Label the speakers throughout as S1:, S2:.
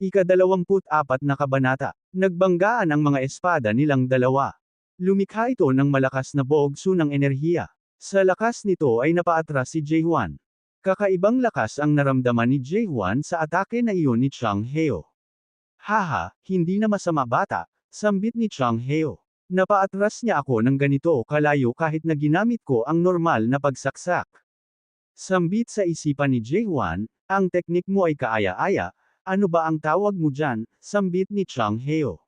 S1: Ikadalawamput apat na kabanata. Nagbanggaan ang mga espada nilang dalawa. Lumikha ito ng malakas na bogso ng enerhiya. Sa lakas nito ay napaatras si Jaehwan. Kakaibang lakas ang naramdaman ni Jaehwan sa atake na iyon ni Chang Heo. Haha, hindi na masama bata, sambit ni Chang Heo. Napaatras niya ako ng ganito kalayo kahit na ginamit ko ang normal na pagsaksak. Sambit sa isipan ni Jaehwan, ang teknik mo ay kaaya-aya, ano ba ang tawag mo dyan, sambit ni Chang Heo.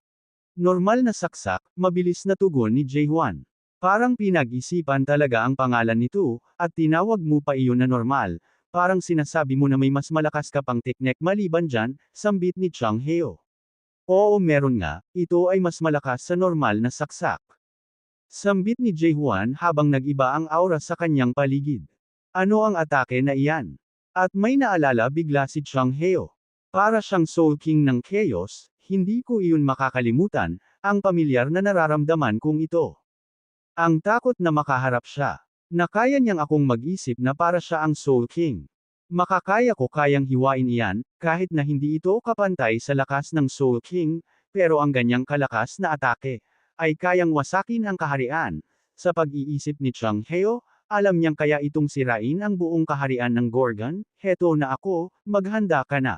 S1: Normal na saksak, mabilis na tugon ni Jaehwan. Parang pinag-isipan talaga ang pangalan nito, at tinawag mo pa iyon na normal, parang sinasabi mo na may mas malakas ka pang teknik maliban dyan, sambit ni Chang Heo. Oo meron nga, ito ay mas malakas sa normal na saksak. Sambit ni Jaehwan habang nag-iba ang aura sa kanyang paligid. Ano ang atake na iyan? At may naalala bigla si Chang Heo. Para siyang Soul King ng Chaos, hindi ko iyon makakalimutan, ang pamilyar na nararamdaman kong ito. Ang takot na makaharap siya. Na kaya niyang akong mag-isip na para siya ang Soul King. Makakaya ko kayang hiwain iyan, kahit na hindi ito kapantay sa lakas ng Soul King, pero ang ganyang kalakas na atake, ay kayang wasakin ang kaharian. Sa pag-iisip ni Chang Heo, alam niyang kaya itong sirain ang buong kaharian ng Gorgon, heto na ako, maghanda ka na.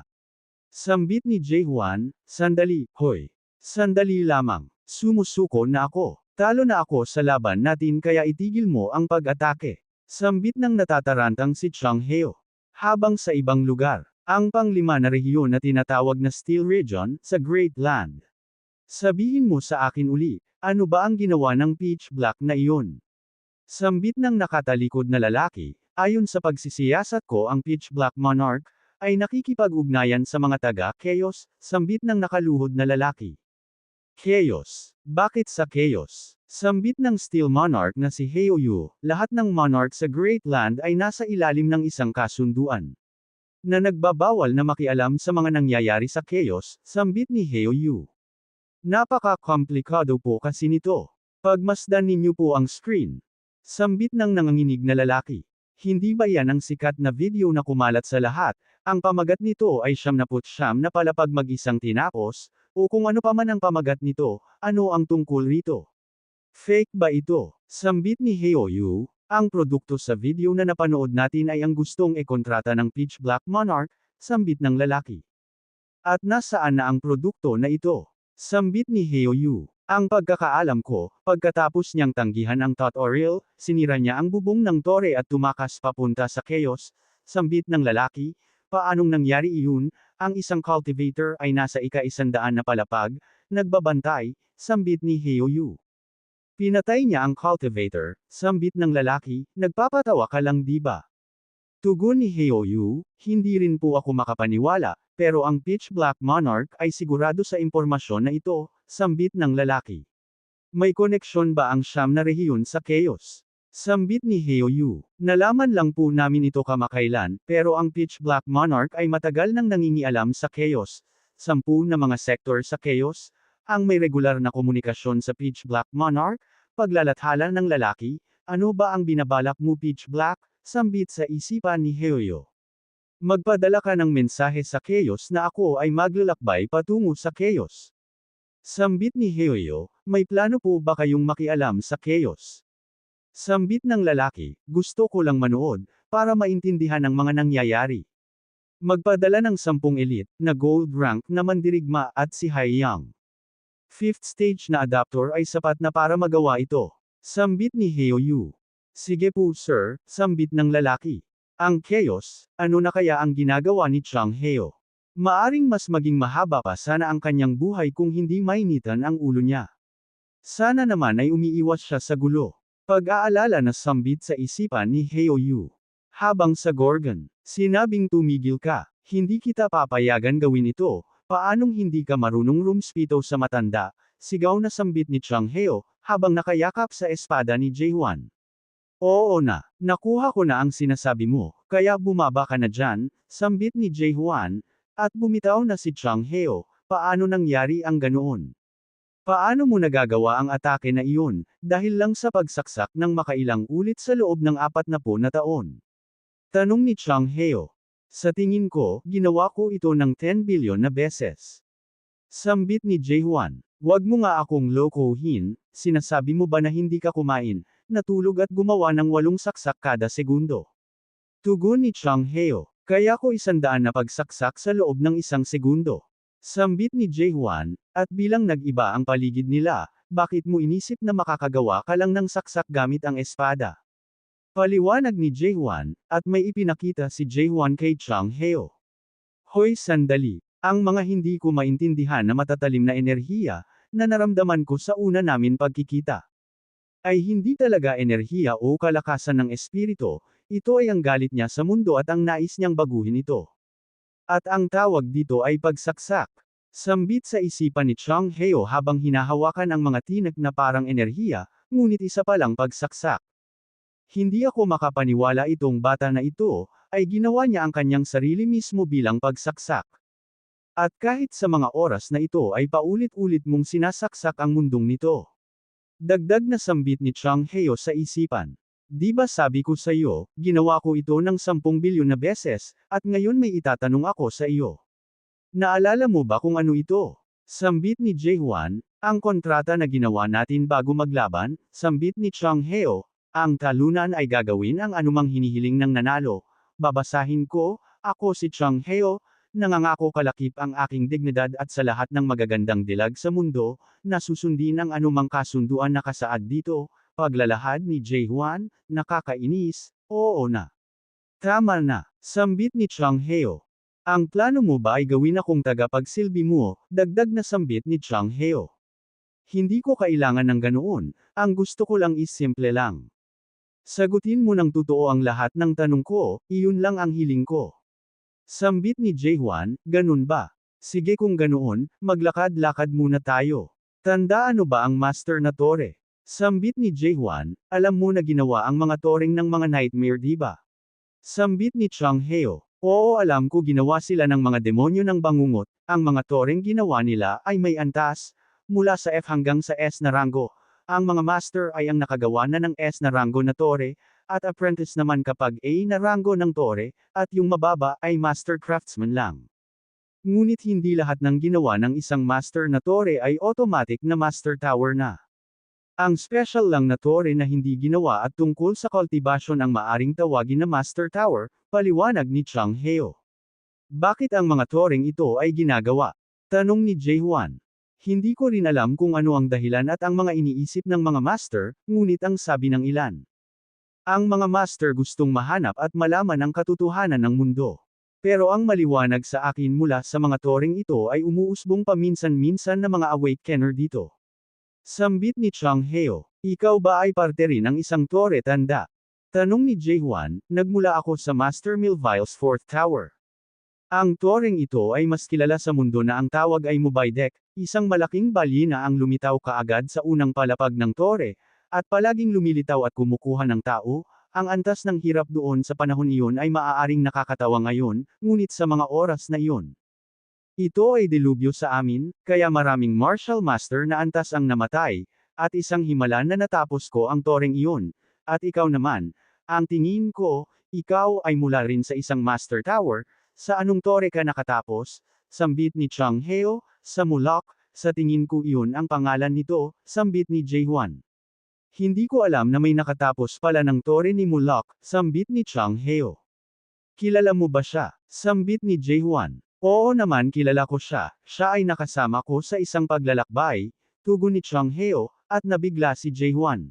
S1: Sambit ni Jaehwan, sandali, hoy. Sandali lamang, sumusuko na ako. Talo na ako sa laban natin kaya itigil mo ang pag-atake. Sambit ng natatarantang si Chang Heo. Habang sa ibang lugar, ang panglima na rehiyon na tinatawag na Steel Region, sa Great Land. Sabihin mo sa akin uli, ano ba ang ginawa ng Peach Black na iyon? Sambit ng nakatalikod na lalaki, ayon sa pagsisiyasat ko ang Peach Black Monarch, ay nakikipag-ugnayan sa mga taga-Chaos, sambit ng nakaluhod na lalaki. Chaos. Bakit sa Chaos? Sambit ng Steel Monarch na si Heo Yu, lahat ng monarch sa Great Land ay nasa ilalim ng isang kasunduan. Na nagbabawal na makialam sa mga nangyayari sa Chaos, sambit ni Heo Yu. Napaka-komplikado po kasi nito. Pagmasdan ninyo po ang screen. Sambit ng nanganginig na lalaki. Hindi ba yan ang sikat na video na kumalat sa lahat, ang pamagat nito ay siyam na putsyam na palapag mag-isang tinapos, o kung ano pa man ang pamagat nito, ano ang tungkol rito? Fake ba ito? Sambit ni Heo Yu, ang produkto sa video na napanood natin ay ang gustong e-kontrata ng Peach Black Monarch, sambit ng lalaki. At nasaan na ang produkto na ito? Sambit ni Heo Yu. Ang pagkakaalam ko, pagkatapos niyang tanggihan ang tutorial, sinira niya ang bubong ng tore at tumakas papunta sa chaos, sambit ng lalaki, paanong nangyari iyon, ang isang cultivator ay nasa ika-isandaan na palapag, nagbabantay, sambit ni Heo Yu. Pinatay niya ang cultivator, sambit ng lalaki, nagpapatawa ka lang di ba? Tugon ni Heo Yu, hindi rin po ako makapaniwala, pero ang Pitch Black Monarch ay sigurado sa impormasyon na ito, sambit ng lalaki. May koneksyon ba ang siyam na rehiyon sa chaos? Sambit ni Heo Yu. Nalaman lang po namin ito kamakailan, pero ang Pitch Black Monarch ay matagal nang nangingialam sa chaos. Sampu na mga sektor sa chaos, ang may regular na komunikasyon sa Pitch Black Monarch, paglalathala ng lalaki, ano ba ang binabalak mo Pitch Black, sambit sa isipan ni Heo Yu. Magpadala ka ng mensahe sa chaos na ako ay maglalakbay patungo sa chaos. Sambit ni Heo Yu, may plano po ba kayong makialam sa chaos? Sambit ng lalaki, gusto ko lang manood, para maintindihan ang mga nangyayari. Magpadala ng sampung elite, na gold rank na mandirigma at si Hai Yang. Fifth stage na adapter ay sapat na para magawa ito. Sambit ni Heo Yu. Sige po sir, sambit ng lalaki. Ang chaos, ano na kaya ang ginagawa ni Chang Heo? Maaring mas maging mahaba pa sana ang kanyang buhay kung hindi mainitan ang ulo niya. Sana naman ay umiiwas siya sa gulo. Pag-aalala na sambit sa isipan ni Heo Yu. Habang sa Gorgon, sinabing tumigil ka, hindi kita papayagan gawin ito, paanong hindi ka marunong rumspito sa matanda, sigaw na sambit ni Chang Heo, habang nakayakap sa espada ni Jaehwan. Oo na, nakuha ko na ang sinasabi mo, kaya bumaba ka na dyan, sambit ni Jaehwan, at bumitaw na si Chang Heo, paano nangyari ang ganoon? Paano mo nagagawa ang atake na iyon, dahil lang sa pagsaksak ng makailang ulit sa loob ng apat na po na taon? Tanong ni Chang Heo. Sa tingin ko, ginawa ko ito ng 10 billion na beses. Sambit ni Jaehwan, wag mo nga akong lokohin, sinasabi mo ba na hindi ka kumain, natulog at gumawa ng walong saksak kada segundo. Tugon ni Chang Heo, kaya ko isandaan na pagsaksak sa loob ng isang segundo. Sambit ni Jaehwan, at bilang nag-iba ang paligid nila, bakit mo inisip na makakagawa ka lang ng saksak gamit ang espada? Paliwanag ni Jaehwan, at may ipinakita si Jaehwan kay Chang Heo. Hoy sandali, ang mga hindi ko maintindihan na matatalim na enerhiya, na naramdaman ko sa una namin pagkikita. Ay hindi talaga enerhiya o kalakasan ng espiritu, ito ay ang galit niya sa mundo at ang nais niyang baguhin ito. At ang tawag dito ay pagsaksak. Sambit sa isipan ni Chang Heo habang hinahawakan ang mga tinak na parang enerhiya, ngunit isa palang pagsaksak. Hindi ako makapaniwala itong bata na ito, ay ginawa niya ang kanyang sarili mismo bilang pagsaksak. At kahit sa mga oras na ito ay paulit-ulit mong sinasaksak ang mundong nito. Dagdag na sambit ni Chang Heo sa isipan. Di ba sabi ko sa iyo, ginawa ko ito ng 10 bilyon na beses, at ngayon may itatanong ako sa iyo. Naalala mo ba kung ano ito? Sambit ni Jaehwan, ang kontrata na ginawa natin bago maglaban, sambit ni Chang Heo, ang talunan ay gagawin ang anumang hinihiling ng nanalo. Babasahin ko, ako si Chang Heo, nangangako kalakip ang aking dignidad at sa lahat ng magagandang dilag sa mundo, na susundin ang anumang kasunduan na kasaad dito, paglalahad ni Jaehwan, nakakainis, oo na. Tama na, sambit ni Chang Heo. Ang plano mo ba ay gawin akong tagapagsilbi mo, dagdag na sambit ni Chang Heo. Hindi ko kailangan ng ganoon, ang gusto ko lang is simple lang. Sagutin mo ng totoo ang lahat ng tanong ko, iyon lang ang hiling ko. Sambit ni Jaehwan, ganun ba? Sige kung ganoon, maglakad-lakad muna tayo. Tanda ano ba ang master na tore? Sambit ni Jaehwan, alam mo na ginawa ang mga toring ng mga nightmare di ba? Sambit ni Chang Heo, oo alam ko ginawa sila ng mga demonyo ng bangungot, ang mga toring ginawa nila ay may antas, mula sa F hanggang sa S na rango. Ang mga master ay ang nakagawa na ng S na rango na tore, at apprentice naman kapag A na rango ng tore, at yung mababa ay master craftsman lang. Ngunit hindi lahat ng ginawa ng isang master na tore ay automatic na master tower na. Ang special lang na tore na hindi ginawa at tungkol sa cultivation ang maaring tawagin na master tower, paliwanag ni Chang Heo. Bakit ang mga toring ito ay ginagawa? Tanong ni Jaehwan. Hindi ko rin alam kung ano ang dahilan at ang mga iniisip ng mga master, ngunit ang sabi ng ilan. Ang mga master gustong mahanap at malaman ang katotohanan ng mundo. Pero ang maliwanag sa akin mula sa mga toring ito ay umuusbong paminsan-minsan na mga awakener dito. Sambit ni Chang Heo, ikaw ba ay parte rin ng isang tore tanda? Tanong ni Jaehwan, nagmula ako sa Master Milvile's fourth tower. Ang toring ito ay mas kilala sa mundo na ang tawag ay Mubaydek, isang malaking balyena ang lumitaw kaagad sa unang palapag ng tore, at palaging lumilitaw at kumukuha ng tao, ang antas ng hirap doon sa panahon iyon ay maaaring nakakatawa ngayon, ngunit sa mga oras na iyon. Ito ay delubyo sa amin, kaya maraming martial master na antas ang namatay, at isang himala na natapos ko ang toring iyon, at ikaw naman, ang tingin ko, ikaw ay mula rin sa isang master tower, sa anong tore ka nakatapos, sambit ni Chang Heo, sa Mulak, sa tingin ko iyon ang pangalan nito, sambit ni Jaehwan. Hindi ko alam na may nakatapos pala ng tore ni Mulak, sambit ni Chang Heo. Kilala mo ba siya? Sambit ni Jaehwan. Oo naman kilala ko siya, siya ay nakasama ko sa isang paglalakbay, tugon ni Chang Heo, at nabigla si Jaehwan.